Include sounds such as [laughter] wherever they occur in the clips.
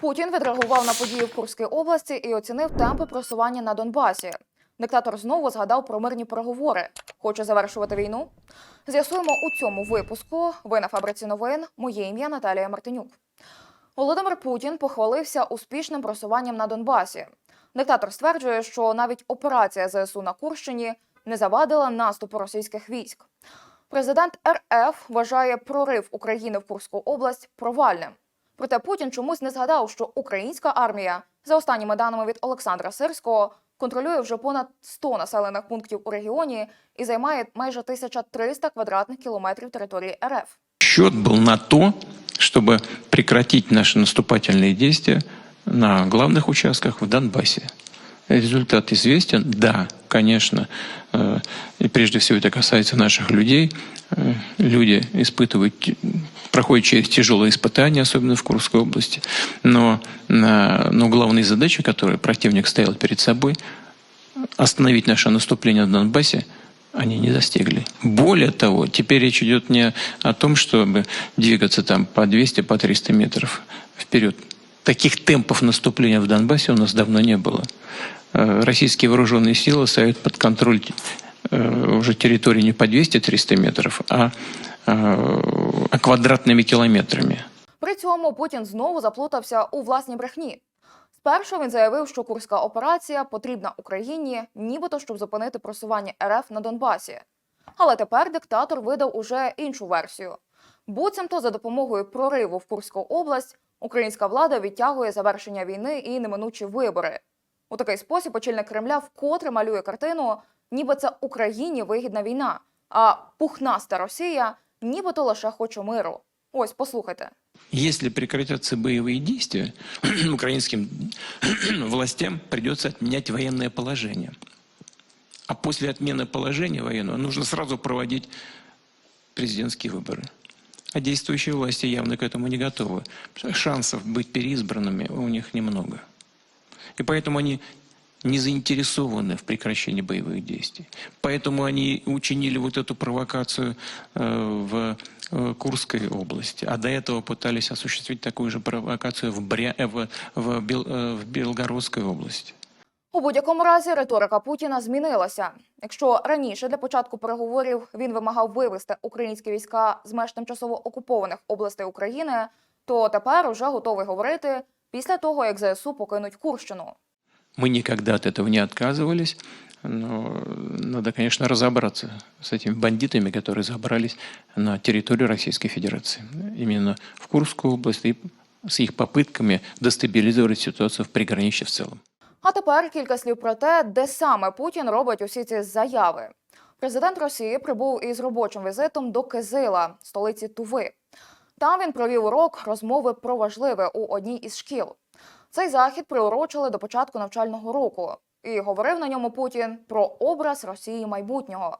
Путін відреагував на події в Курській області і оцінив темпи просування на Донбасі. Диктатор знову згадав про мирні переговори. Хоче завершувати війну? З'ясуємо у цьому випуску. Ви на фабриці новин. Моє ім'я Наталія Мартинюк. Володимир Путін похвалився успішним просуванням на Донбасі. Диктатор стверджує, що навіть операція ЗСУ на Курщині не завадила наступу російських військ. Президент РФ вважає прорив України в Курську область провальним. Проте Путін чомусь не згадав, що українська армія, за останніми даними від Олександра Сирського, контролює вже понад 100 населених пунктів у регіоні і займає майже 1300 квадратних кілометрів території РФ. Счет был на то, чтобы прекратить наши наступательные действия на главных участках в Донбассе. Результат известен. Да, конечно, э, и прежде всего это касается наших людей. Э, Люди испытывают, проходят через тяжелые испытания, особенно в Курской области. Но, э, но главные задачи, которые противник ставил перед собой, остановить наше наступление на Донбассе, они не достигли. Более того, теперь речь идет не о том, чтобы двигаться там по 200, по 300 метров вперед. Таких темпов наступления в Донбассе у нас давно не было. Э, Российские вооруженные силы ставят под контроль э, уже территории не по 200-300 метров, а, э, а квадратными километрами. При цьому Путін знову заплутався у власній брехні. Спершу він заявив, що курська операція потрібна Україні, нібито щоб зупинити просування РФ на Донбасі. Але тепер диктатор видав уже іншу версію. Буцімто за допомогою прориву в Курську область українська влада відтягує завершення війни і неминучі вибори. У такий спосіб очільник Кремля вкотре малює картину, ніби це Україні вигідна війна, а пухнаста Росія нібито лише хоче миру. Ось послухайте. Если прекратятся боевые действия, [clears throat] украинским [clears throat] властям придется отменять военное положение. А после отмены положения военного нужно сразу проводить президентские выборы. А действующие власти явно к этому не готовы. Шансов быть переизбранными у них немного. И поэтому они не заинтересованы в прекращении боевых действий. Поэтому они учинили вот эту провокацию э, в э, Курской области, а до этого пытались осуществить такую же провокацию в, Бря... э, в, Бел... в Белгородской области. У будь-якому разі риторика Путіна змінилася. Якщо раніше для початку переговорів він вимагав вивести українські війська з меж тимчасово окупованих областей України, то тепер уже готовий говорити після того, як ЗСУ покинуть Курщину. Мы никогда от этого не отказывались, но надо, конечно, разобраться с этими бандитами, которые забрались на территорию Российской Федерации. Именно в Курскую область и с их попытками дестабилизировать ситуацию в приграничье в целом. А тепер кілька слів про те, де саме Путін робить усі ці заяви. Президент Росії прибув із робочим візитом до Кизила, столиці Туви. Там він провів урок розмови про важливе у одній із шкіл. Цей захід приурочили до початку навчального року, і говорив на ньому Путін про образ Росії майбутнього.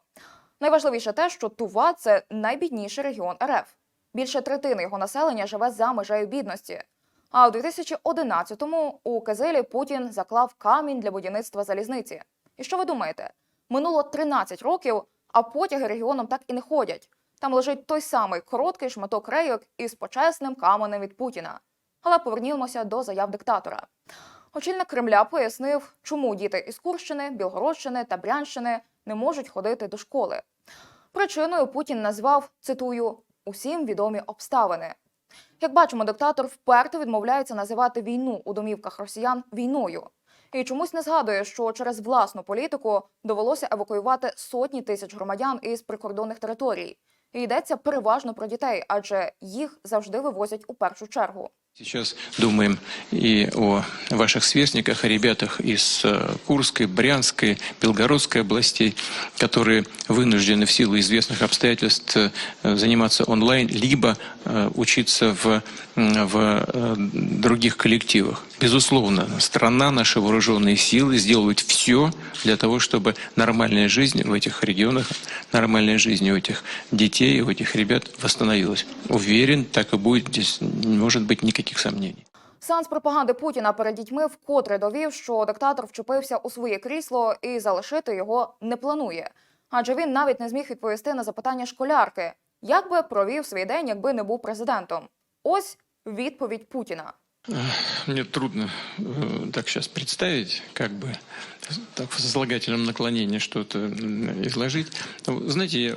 Найважливіше те, що Тува це найбідніший регіон РФ. Більше третини його населення живе за межею бідності. А у 2011-му у Кизилі Путін заклав камінь для будівництва залізниці. І що ви думаєте? Минуло 13 років, а потяги регіоном так і не ходять. Там лежить той самий короткий шматок рейок із почесним каменем від Путіна. Але повернімося до заяв диктатора. Очільник Кремля пояснив, чому діти із Курщини, Білгородщини та Брянщини не можуть ходити до школи. Причиною Путін назвав цитую усім відомі обставини. Як бачимо, диктатор вперто відмовляється називати війну у домівках росіян війною. І чомусь не згадує, що через власну політику довелося евакуювати сотні тисяч громадян із прикордонних територій. І йдеться переважно про дітей, адже їх завжди вивозять у першу чергу. Сейчас думаем и о ваших сверстниках, о ребятах из э, Курской, Брянской, Белгородской областей, которые вынуждены в силу известных обстоятельств э, заниматься онлайн, либо э, учиться в, в э, других коллективах. Безусловно, страна, наши вооруженные силы сделают все для того, чтобы нормальная жизнь в этих регионах, нормальная жизнь у этих детей, у этих ребят восстановилась. Уверен, так и будет. Здесь не может быть никаких сомнений. Сеанс пропаганди Путіна перед дітьми вкотре довів, що диктатор вчепився у своє крісло і залишити його не планує. Адже він навіть не зміг відповісти на запитання школярки, як би провів свій день, якби не був президентом. Ось відповідь Путіна. Мне трудно э, так сейчас представить, как бы так в сослагательном наклонении что-то м, изложить. Ну, Знаете, я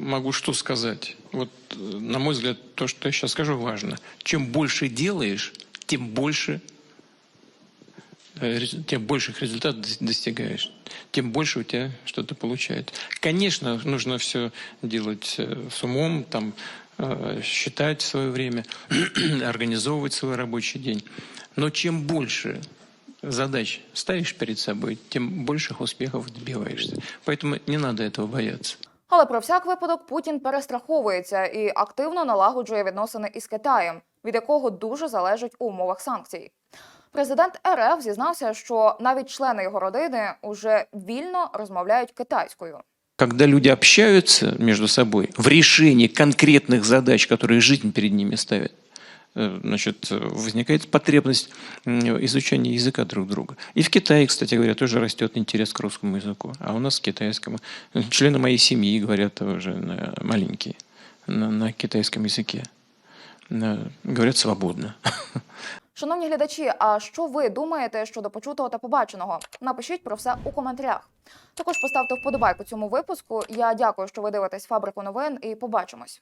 могу что сказать? Вот, э, на мой взгляд, то, что я сейчас скажу, важно. Чем больше делаешь, тем больше э, рез- тем больших результатов дос- достигаешь, тем больше у тебя что-то получается. Конечно, нужно все делать э, с умом, там, э, считать свое время, [clears throat] организовывать свой рабочий день. Но чем больше задач ставишь перед собой, тем больших успехов добиваешься. Поэтому не надо этого бояться. Але про всяк випадок Путін перестраховується і активно налагоджує відносини із Китаєм, від якого дуже залежить у умовах санкцій. Президент РФ зізнався, що навіть члени його родини уже вільно розмовляють китайською. Когда люди общаются между собой в решении конкретных задач, которые жизнь перед ними ставит, э, значит, э, возникает потребность м, изучения языка друг друга. И в Китае, кстати говоря, тоже растет интерес к русскому языку, а у нас к китайскому. Члены моей семьи говорят тоже на- маленькие на, на китайском языке. На- говорят свободно. Шановні глядачі, а що ви думаєте щодо почутого та побаченого? Напишіть про все у коментарях. Також поставте вподобайку цьому випуску. Я дякую, що ви дивитесь фабрику новин, і побачимось.